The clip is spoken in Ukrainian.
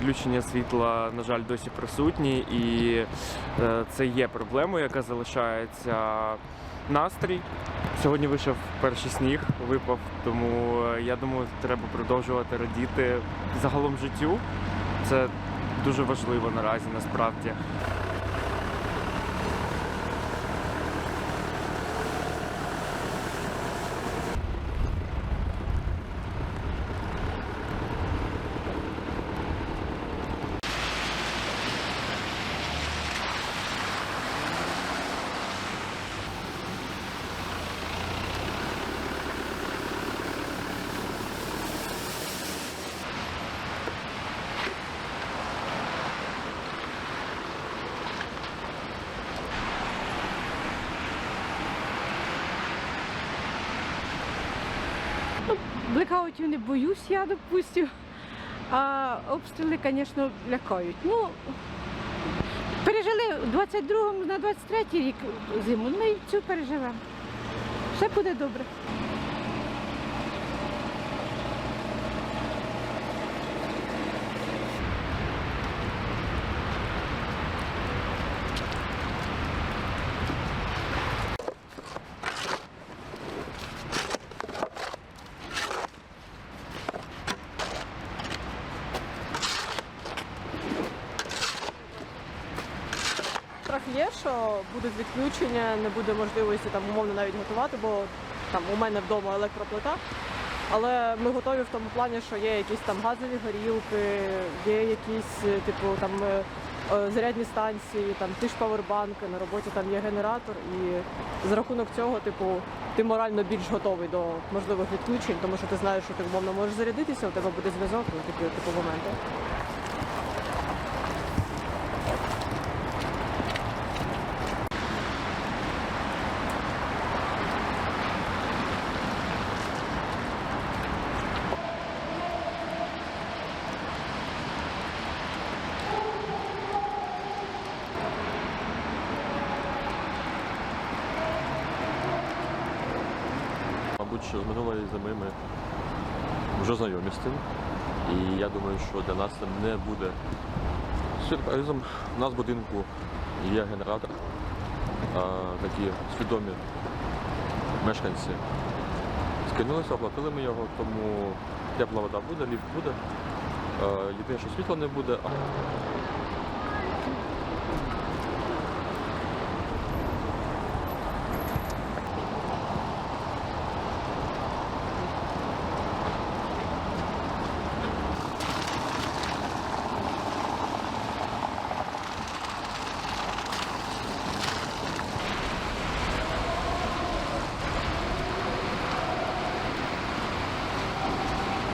Відключення світла, на жаль, досі присутні, і е, це є проблемою, яка залишається настрій. Сьогодні вийшов перший сніг, випав, тому е, я думаю, треба продовжувати радіти загалом життю. Це дуже важливо наразі насправді. Блекаутів не боюсь я, допустим. А обстріли, звісно, лякають. Ну, пережили в 22-му на 23-й рік зиму, ми цю переживемо. Все буде добре. Є, що будуть відключення, не буде можливості там умовно навіть готувати, бо там у мене вдома електроплита. Але ми готові в тому плані, що є якісь там газові горілки, є якісь е, типу там е, е, зарядні станції, там ті ж павербанки, на роботі там є генератор, і за рахунок цього, типу, ти морально більш готовий до можливих відключень, тому що ти знаєш, що ти умовно можеш зарядитися, у тебе буде зв'язок, ну, такі типу моменти. Мабуть, що з минулої зими ми вже знайомі з тим. І я думаю, що для нас це не буде сюрпризом. У нас в будинку є генератор. Такі свідомі мешканці скинулися, оплатили ми його, тому тепла вода буде, ліфт буде. Єдине, що світла не буде.